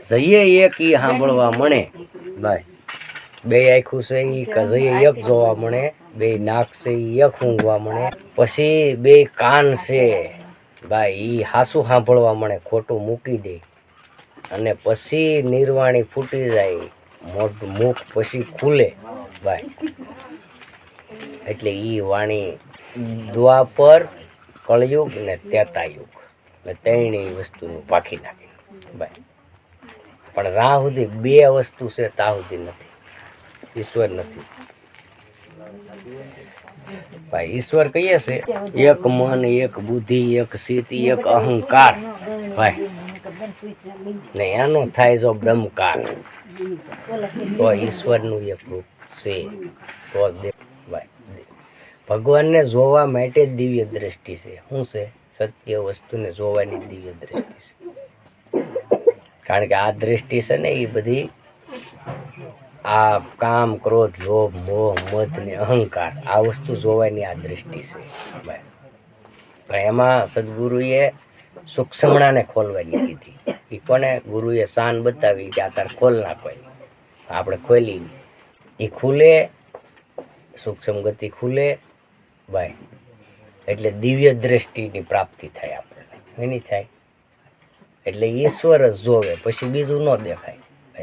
જઈએ એક ઈ સાંભળવા મળે. ભાઈ બે આખું છે એ કે જઈએ એક જોવા મળે, બે નાક છે એ એક ઊંઘવા મળે, પછી બે કાન છે. ભાઈ ઈ હાસું સાંભળવા મળે, ખોટું મૂકી દે. અને પછી નિર્વાણી ફૂટી જાય, મોઢ મુખ પછી ખુલે. ભાઈ એટલે ઈ વાણી દ્વાપર, કળયુગ ને ત્રેતાયુગ. એટલે ત્રણેય વસ્તુનું પાખી નાખી. ભાઈ પણ જ્યાં સુધી બે વસ્તુ છે ત્યાં સુધી નથી. ઈશ્વર નથી. ભાઈ, ઈશ્વર કહીએ છે, એક મન, એક બુદ્ધિ, એક સ્થિતિ એક અહંકાર. ભાઈ, ને એનો થાય જો બ્રહ્મકાર. તો ઈશ્વરનું એક રૂપ છે. તો ભગવાનને જોવા માટે દિવ્ય દ્રષ્ટિ છે. શું છે? સત્ય વસ્તુને જોવાની દિવ્ય દ્રષ્ટિ છે. કારણ કે આ દ્રષ્ટિ છે ને એ બધી આ કામ, ક્રોધ, લોભ, મોહ, મત ને અહંકાર, આ વસ્તુ જોવાની આ દ્રષ્ટિ છે. પણ એમાં સદગુરુએ સૂક્ષ્મણાને ખોલવાની કીધી. એ કોને? ગુરુએ શાન બતાવી કે આ તાર ખોલ નાખો આપણે ખોલી. એ ખુલે, સૂક્ષ્મ ગતિ ખુલે ભાઈ એટલે દિવ્ય દ્રષ્ટિની પ્રાપ્તિ થાય આપણને. એની થાય. એટલે ઈશ્વર જ જોવે, પછી બીજું ન દેખાય.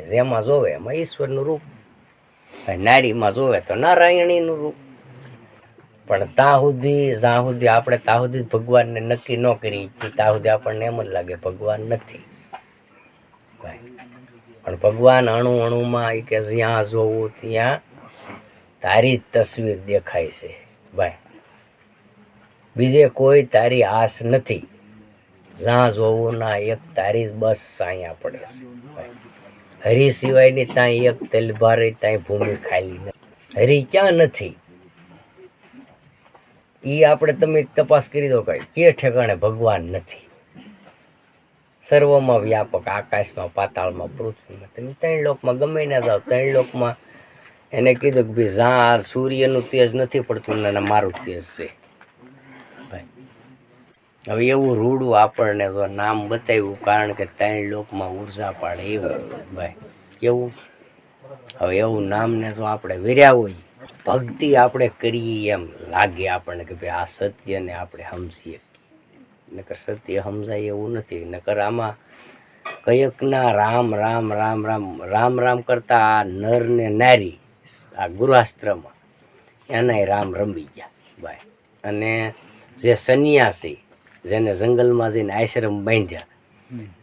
જેમાં જોવે એમાં ઈશ્વરનું રૂપ. નારીમાં જોવે તો નારાયણીનું રૂપ. પણ ત્યાં સુધી જ્યાં સુધી આપણે ત્યાં સુધી ભગવાનને નક્કી ન કરી ત્યાં સુધી આપણને એમ જ લાગે ભગવાન નથી. પણ ભગવાન અણુ અણુમાં એ કે જ્યાં જોવું ત્યાં તારી જ તસવીર દેખાય છે. ભાઈ, બીજે કોઈ તારી આસ નથી. જ્યાં જોવું, ના એક, તારી બસ અહીંયા પડે છે. હરી સિવાયની ત્યાં એક તલભારી ત્યાં ભૂમિ ખાલી નથી. હરી ક્યાં નથી? એ આપણે તમે તપાસ કરી દો કઈ. કે ઠેકાણે ભગવાન નથી? સર્વમાં વ્યાપક, આકાશમાં, પાતાળમાં, પૃથ્વીમાં. તમે ત્રણ લોકમાં ગમે ના જાઓ ત્રણ લોકમાં એને કીધું કે ભાઈ જ્યાં સૂર્યનું તેજ નથી પડતું ને મારું તેજ છે. હવે એવું રૂડું આપણને તો નામ બતાવ્યું, કારણ કે ત્રણ લોકમાં ઊર્જા પાડે એવું, ભાઈ. એવું? હવે એવું નામને જો આપણે વેર્યા હોય. ભક્તિ આપણે કરીએ એમ લાગે આપણને કે ભાઈ આ સત્યને આપણે સમજીએ. નકર સત્ય સમજાય એવું નથી. નકર આમાં કયકના રામ રામ રામ રામ રામ રામ કરતા આ નર ને નારી, આ ગુરાસ્ત્રમાં એનાય રામ રમી ગયા, ભાઈ. અને જે સંન્યાસી જેને જંગલમાં જઈને આશ્રમ બાંધ્યા.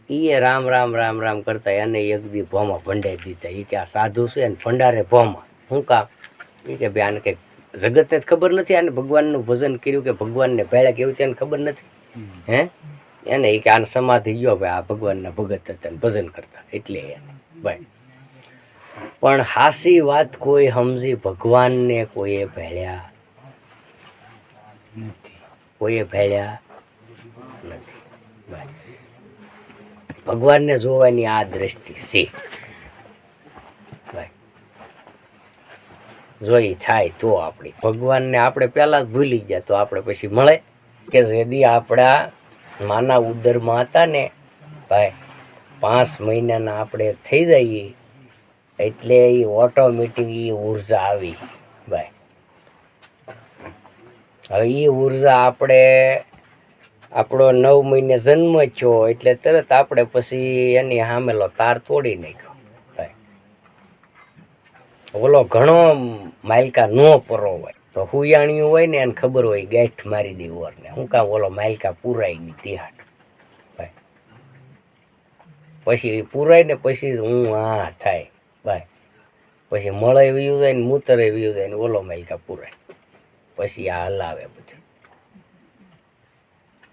એ રામ રામ રામ રામ કરતા એને એક દી ભોમાં ભંડાઈ દીધા. એ કે આ સાધુ છે અને ભંડારે ભોમાં. શું કામ? એ કે ભાઈ આને કંઈક જગતને જ ખબર નથી આને ભગવાનનું ભજન કર્યું કે ભગવાનને ભેળા કેવું તેને ખબર નથી? હે? એને એ કે આને સમાધિ ગયો ભાઈ આ ભગવાનના ભગત હતા ભજન કરતા. એટલે એને. ભાઈ. પણ હાસી વાત કોઈ સમજી ભગવાનને કોઈએ ભેળ્યા? કોઈએ ભેળ્યા? નથી. ભગવાનને જોવાની આ દ્રષ્ટિ છે. જોઈ થાય તો આપણી, ભગવાનને આપણે પહેલાં જ ભૂલી ગયા તો આપણે પછી મળે કે જેદી આપણા માના ઉદરમાં હતા ને, ભાઈ, પાંચ મહિનાના આપણે થઈ જઈએ, એટલે એ ઓટોમેટિક એ ઊર્જા આવી. ભાઈ, હવે એ ઊર્જા આપણે આપણો નવ મહિને જન્મ થયો એટલે તરત આપણે પછી એની સામેલો તાર તોડી નાખ્યો. ઓલો ઘણો માલકા ન પરો હોય તો હુયાણિયું હોય ને એને ખબર હોય ગાંઠ મારી દે ઓરને. હું કામ ઓલો માલકા પૂરાઈ ગઈ તિહાટ પછી પુરાય ને પછી હું આ થાય. ભાઈ, પછી મળે વ્યુ જાય ને મૂતરે વ્યુ જાય ને ઓલો માલકા પુરાય. પછી આ હલાવે બધું.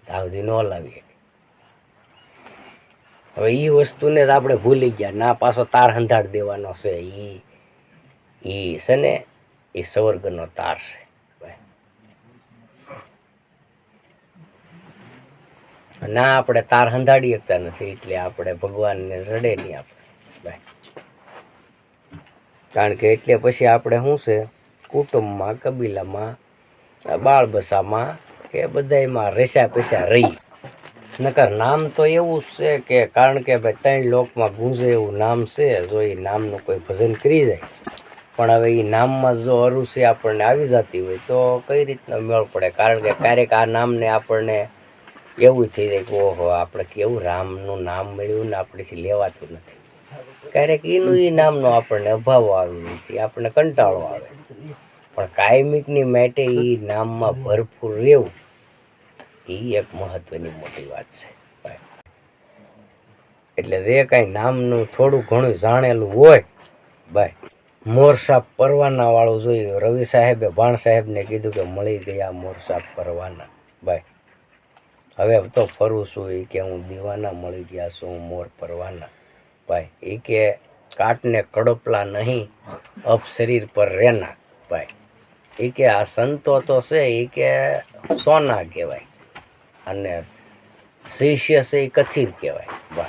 ત્યાં સુધી ન લાવીએ. હવે એ વસ્તુને જ આપણે ભૂલી ગયા. ના, પાછો તાર હંધાડ દેવાનો છે. એ એ છે ને એ સ્વર્ગનો તાર છે. ના, આપણે તાર હંધાડી શકતા નથી, એટલે આપણે ભગવાનને રડે નહીં આપણે. કારણ કે એટલે પછી આપણે શું છે? કુટુંબમાં, કબીલામાં બાળ બસામાં કે બધાયમાં રેસા પેસા રહી. નકર નામ તો એવું છે કે કારણ કે ભાઈ ત્રણ લોકમાં ગુંજે એવું નામ છે, જો એ નામનું કોઈ ભજન કરી જાય. પણ હવે એ નામમાં જો અરુસી આપણને આવી જતી હોય તો કઈ રીતના મેળ પડે? કારણ કે ક્યારેક આ નામને આપણને એવું થઈ જાય કે ઓહો, આપણે કેવું રામનું નામ મળ્યું ને આપણેથી લેવાતું નથી. ક્યારેક એનું એ નામનો આપણને અભાવ આવી નથી આપણને કંટાળો આવે. પણ કાયમિકની માટે એ નામમાં ભરપૂર રહેવું એ એક મહત્વની મોટી વાત છે. એટલે જે કાંઈ નામનું થોડું ઘણું જાણેલું હોય, ભાઈ, મોરસાપ પરવાના વાળું જોયું, રવિ સાહેબે ભાણ સાહેબને કીધું કે મળી ગયા મોરસાપ પરવાના, ભાઈ. હવે તો ફરું છું એ કે હું દીવાના મળી ગયા છું મોર પરવાના. ભાઈ એ કે કાટને કડપલા નહીં, અપ શરીર પર રહેના, ભાઈ. એ કે આ સંતો તો છે, એ કે સોના કહેવાય. અને શિષ્ય છે એ કથિર કહેવાય. બસ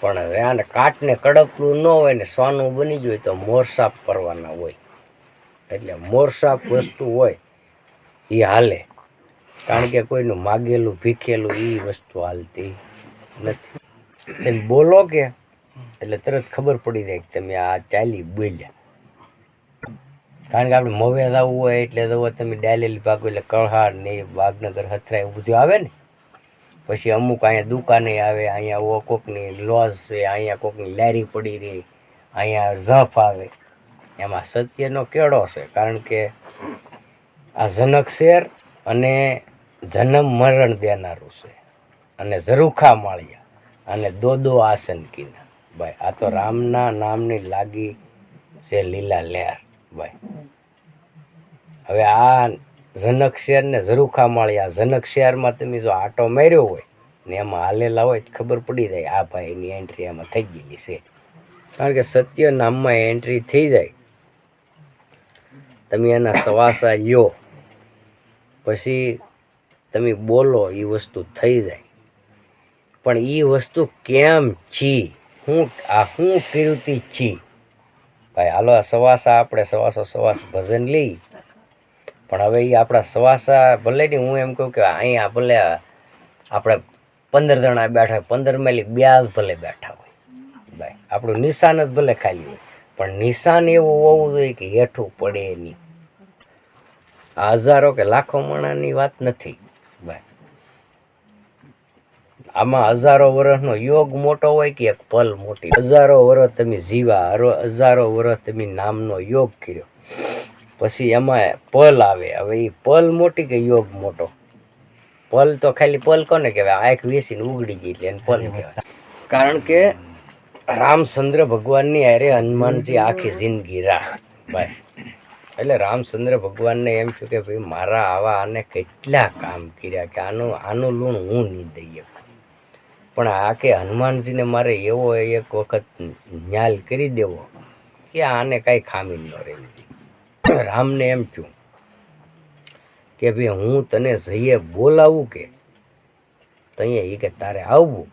પણ હવે આને કાટને કડપલું ન હોય ને સોનું બની ગયું હોય તો મોરસાપ કરવાના હોય. એટલે મોરસાપ વસ્તુ હોય એ હાલે. કારણ કે કોઈનું માગેલું, ભીખેલું એ વસ્તુ હાલતી નથી. બોલો કે, એટલે તરત ખબર પડી જાય કે તમે આ ચાલી બોલ્યા. કારણ કે આપણે મવે આવવું હોય એટલે તો તમે ડાયલેલી ભાગો એટલે કળહાર ને એ વાઘનગર હથરા એવું બધું આવે ને. પછી અમુક અહીંયા દુકાને આવે, અહીંયા કોકની લોસ છે, અહીંયા કોકની લારી પડી રહી, અહીંયા ઝફ આવે. એમાં સત્યનો કેળો છે, કારણ કે આ જનક શેર અને જન્મ મરણ દેનારું છે. અને ઝરૂખા માળિયા અને દોદો આસન કીના. ભાઈ, આ તો રામના નામની લાગી છે લીલા લહેર ભાઈ. હવે આ જનક શહેર ને ઝરૂખા માળિયા જનક શહેરમાં તમે જો આટો માર્યો હોય ને એમાં હાલેલા હોય ખબર પડી જાય આ ભાઈની એન્ટ્રી એમાં થઈ ગયેલી છે. કારણ કે સત્ય નામમાં એન્ટ્રી થઈ જાય. તમે એના સવાસા યો પછી તમે બોલો એ વસ્તુ થઈ જાય. પણ એ વસ્તુ કેમ છી? હું આ હું કીર્તિ છી? ભાઈ, હાલો સવાસા આપણે, સવાસો સવાસ ભજન લઈ. પણ હવે એ આપણા સવાસા ભલે નહીં, હું એમ કહું કે અહીંયા ભલે આપણે પંદર જણા બેઠા હોય, પંદર મેલી બે જ ભલે બેઠા હોય. ભાઈ, આપણું નિશાન જ ભલે ખાલી હોય. પણ નિશાન એવું હોવું જોઈએ કે હેઠું પડે નહીં. હજારો કે લાખો મણાની વાત નથી. આમાં હજારો વર્ષનો યોગ મોટો હોય કે એક પલ મોટી? હજારો વર્ષ તમે જીવા હજારો વર્ષ તમે નામનો યોગ કર્યો. પછી એમાં પલ આવે. હવે એ પલ મોટી કે યોગ મોટો? પલ તો ખાલી પલ કોને કહેવાય? આંખ વેસીને ઉગડી ગઈ એટલે પલ કહેવાય. કારણ કે રામચંદ્ર ભગવાનની અરે હનુમાનજી આખી જિંદગી રાહ. ભાઈ એટલે રામચંદ્ર ભગવાનને એમ થયું કે ભાઈ મારા આવા આને કેટલા કામ કર્યા કે આનું આનું લૂણ હું નહીં દઈએ પણ આ કે હનુમાનજીને મારે એવો એક વખત ન્યાલ કરી દેવો કે આને કાંઈ ખામી ન રહેવી રામને એમ છું કે ભાઈ હું તને જઈએ બોલાવું કે? તો અહીંયા એ કે તારે આવવું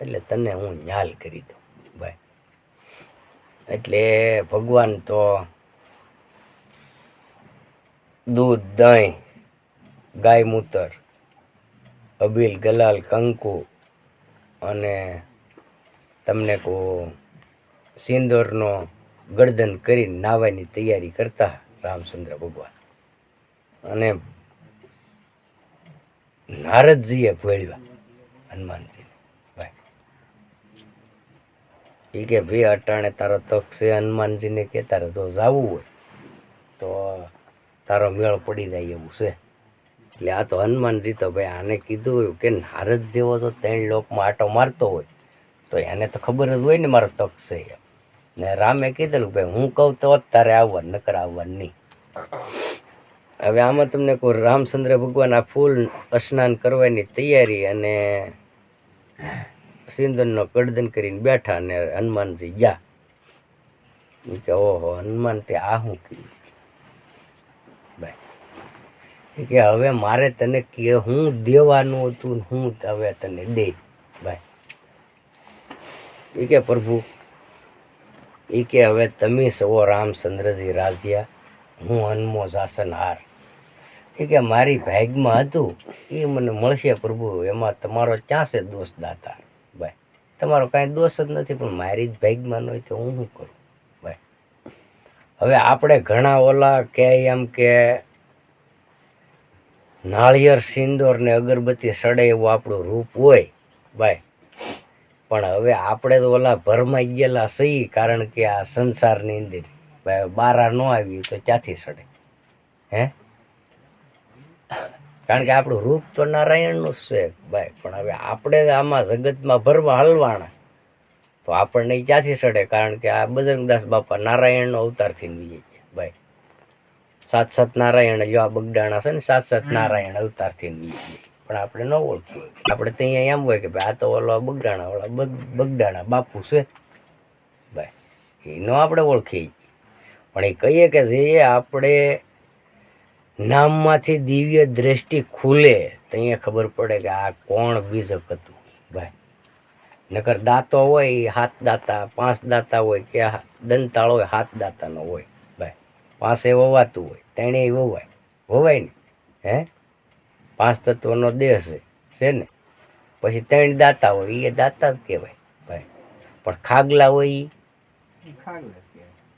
એટલે તને હું ન્યાલ કરી દઉં. ભાઈ, એટલે ભગવાન તો દૂધ, દહીં, ગાય, મૂતર, અબીલ, ગલાલ, કંકુ અને તમને કો સિંદોરનો ગરદન કરી નાવાની તૈયારી કરતા રામચંદ્ર ભગવાન. અને નારદજીએ ભોળ્યા હનુમાનજીને. ભાઈ એ કે ભાઈ, અટાણે તારો તક છે હનુમાનજીને કે તારે જો જવું હોય, તો તારો મેળ પડી જાય એવું છે. એટલે આ તો હનુમાનજી તો ભાઈ આને કીધું કે નારદ જેવો તો ત્રણ લોકમાં આટો મારતો હોય. તો એને તો ખબર જ હોય ને મારો તક છે ને રામે કીધેલું ભાઈ હું કહું તો જ તારે આવવાનું નકર આવવાનું નહીં. હવે આમાં તમને કોઈ રામચંદ્ર ભગવાન આ ફૂલ સ્નાન કરવાની તૈયારી અને સિંદનનો કડદન કરીને બેઠા અને હનુમાનજી ગયા. કે ઓહો, હનુમાન તે આ શું કર્યું ભાઈ ઈ કે હવે મારે તને કે હું દેવાનું હતું હું હવે તને દે ભાઈ. એ કે પ્રભુ એ કે હવે તમે સવો રામચંદ્રજી રાજ્યા, હું હનમો શાસન હાર. એ કે મારી ભાગમાં હતું એ મને મળશે પ્રભુ, એમાં તમારો ક્યાં છે દોષ દાતા? ભાઈ, તમારો કાંઈ દોષ જ નથી, પણ મારી જ ભાગમાં ન હોય તો હું શું કરું? ભાઈ, હવે આપણે ઘણા ઓલા કે એમ કે નાળિયેર, સિંદોર ને અગરબત્તી સડે એવું આપણું રૂપ હોય, ભાઈ. પણ હવે આપણે તો ઓલા ભરમાઈ ગયેલા સહી કારણ કે આ સંસારની અંદર, ભાઈ બારા ન આવી તો ક્યાંથી સડે? હે? કારણ કે આપણું રૂપ તો નારાયણનું જ છે, ભાઈ. પણ હવે આપણે આમાં જગતમાં ભરવા હલવાના, તો આપણને ચાથી સડે? કારણ કે આ બજરંગદાસ બાપા નારાયણનો અવતારથી નીકળી ગયા ભાઈ. સાત સાત નારાયણ જો આ બગડાણા છે ને સાત સાત નારાયણ અવતારથી પણ આપણે ન ઓળખીએ. આપણે તો અહીંયા એમ હોય કે ભાઈ આ તો ઓલો બગડાણા ઓલા બગ બગડાણા બાપુ છે. ભાઈ એનો આપણે ઓળખીએ. પણ એ કહીએ કે જે આપણે નામમાંથી દિવ્ય દ્રષ્ટિ ખુલે તો અહીંયા ખબર પડે કે આ કોણ બીજક હતું. ભાઈ નકર દાંતો હોય હાથ દાતા પાંચ દાતા હોય કે દંતાળ હોય હાથ દાતાનો હોય. પાસે વવાતું હોય તેણે વવાય. વવાય ને? હે? પાંચ તત્વનો દેહ છે છે ને? પછી ત્રણ દાતા હોય એ દાતા જ કહેવાય ભાઈ. પણ ખાગલા હોય એ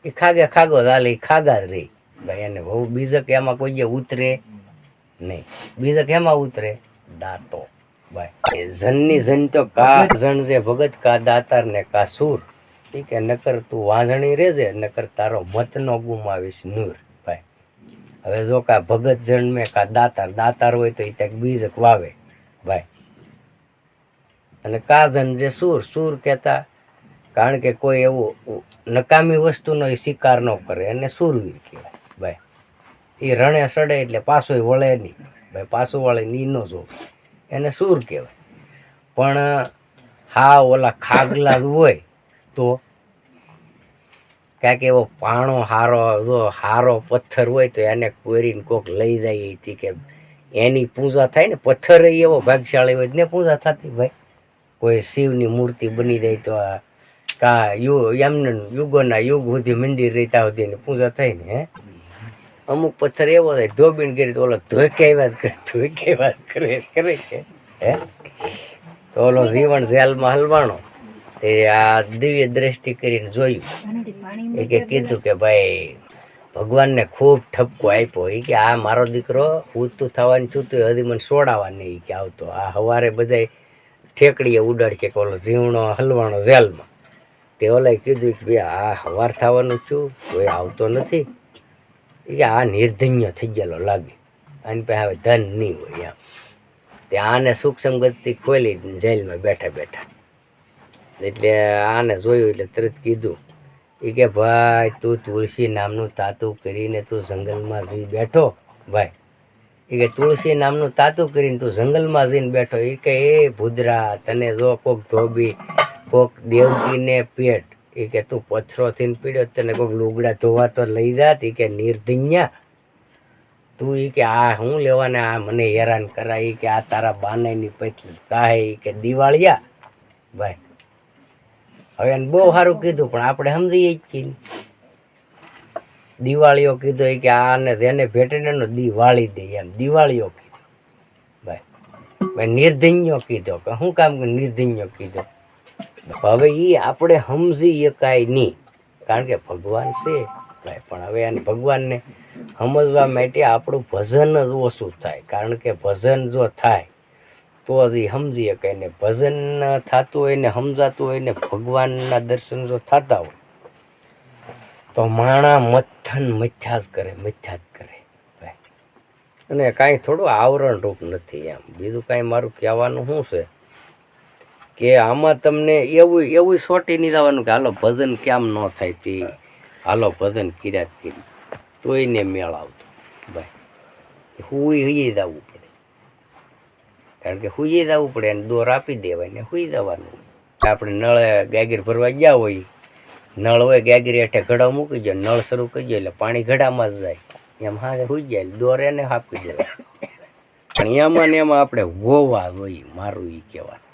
એ ખાગે ખાગો હાલે એ ખાગા જ રહી ભાઈ એને બહુ બીજક એમાં કોઈ ઉતરે? નહીં. બીજક એમાં ઉતરે? દાતો. ભાઈ એ જનની જન તો કા જણ છે ભગત કા દાતાર ને કા સુર? ઈ કે નકર તું વાંધણી રેજે નકર તારો મત નો ગુમાવીશ નૂર, ભાઈ. હવે જો કા ભગત જન્મે કા દાતાર દાતાર હોય તો એ ત્યાં બીજક વાવે, ભાઈ. અને કાજન જે સૂર સૂર કહેતા, કારણ કે કોઈ એવું નકામી વસ્તુનો એ શિકાર ન કરે, એને સૂરવીર કહેવાય, ભાઈ. એ રણે સડે એટલે પાછો વળે નહીં, ભાઈ. પાછું વળે નહીં ન જો એને સૂર કહેવાય. પણ, હા, ઓલા ખાગલા હોય, તો કાંઈક એવો પાણો હારો, જો હારો પથ્થર હોય તો એને કોરીને કોક લઈ જાય હતી કે એની પૂજા થાય ને, પથ્થર એવો ભાગશાળી હોય ને પૂજા થતી ભાઈ કોઈ શિવની મૂર્તિ બની જાય તો કા યુ, એમને યુગોના યુગ સુધી મંદિર રહેતા સુધી એની પૂજા થાય ને, હે? અમુક પથ્થર એવો થાય, ધોબીને કરી તો ઓલો ધોકે વાત કરે, ધોકે વાત કરે કરે છે હે? તો ઓલો જીવન જેલમાં હલવાણો તે આ દિવ્ય દ્રષ્ટિ કરીને જોયું. એ કે કીધું કે ભાઈ, ભગવાનને ખૂબ ઠપકો આપ્યો. એ કે આ મારો દીકરો ઊંચું થવાનું છૂતું હજી મને સોડાવાની એ કે આવતો. આ હવારે બધાય ઠેકડીએ ઉડાડશે કે ઓલો ઝીણો હલવાણો જેલમાં તે ઓલાએ કીધું કે ભાઈ, આ હવાર થવાનું છું, કોઈ આવતો નથી. એ આ નિર્ધન્ય થઈ ગયેલો લાગે. આની પાસે હવે ધન નહીં હોય એમ. તે આને સૂક્ષ્મ ગતિ ખોલી જેલમાં બેઠા બેઠા. એટલે આને જોયું એટલે તરત કીધું. એ કે, ભાઈ, તું તુલસી નામનું તાતું કરીને તું જંગલમાં જઈ બેઠો, ભાઈ. એ કે, તુલસી નામનું તાતું કરીને તું જંગલમાં જઈને બેઠો. એ કે, એ ભૂદરા, તને જો કોક ધોબી, કોક દેવકીને પેટ. એ કે, તું પથ્થરોથી પીડ્યો તને કોક લુગડા ધોવા તો લઈ જાત. એ કે, નિર્ધિન્યા. તું એ કે, આ હું લેવાને? આ મને હેરાન કરાય. કે, આ તારા બાનાની પૈકી કાહે એ કે, દિવાળિયા. ભાઈ હવે એને બહુ સારું કીધું, પણ આપણે સમજીએ જ છીએ દિવાળીઓ કીધું એ કે આને જેને ભેટેને એનો દિવાળી દે એમ. દિવાળીઓ કીધું. ભાઈ ભાઈ નિર્ધન્યો કીધો કે શું કામ કે નિર્ધન્યો કીધો. હવે એ આપણે સમજી શકાય નહીં, કારણ કે ભગવાન છે ભાઈ, પણ હવે એને ભગવાનને સમજવા માટે આપણું ભજન જ ઓછું થાય, કારણ કે ભજન જો થાય તો જ સમજી શકાય ને ભજન થતું હોય ને સમજાતું હોય ને ભગવાનના દર્શન જો થતા હોય, તો માણા મથન મથ્યા જ કરે મથ્યા જ કરે. અને કાંઈ થોડું આવરણ રૂપ નથી એમ. બીજું કાંઈ મારું કહેવાનું શું છે? કે આમાં તમને એવું એવું સોટી નહીં જવાનું કે હાલો ભજન કેમ ન થાય તે. હાલો ભજન કિર્યાત કરી. તોય ને મેળ આવતો. ભાઈ હુઈ જ જવું પડે. કારણ કે સુઈ જવું પડે અને દોર આપી દેવાય ને સુઈ જવાનું. આપણે નળે ગાગીર ભરવા ગયા હોય, નળ હોય ગાગીર હેઠે ઘડા મૂકી જાય નળ શરૂ કરી જાય એટલે પાણી ઘડામાં જ જાય. એમ હા સુઈ જાય દોર એને આપી દેવાય. પણ એમાં ને એમાં આપણે હોવા જોઈએ મારું એ કહેવાનું.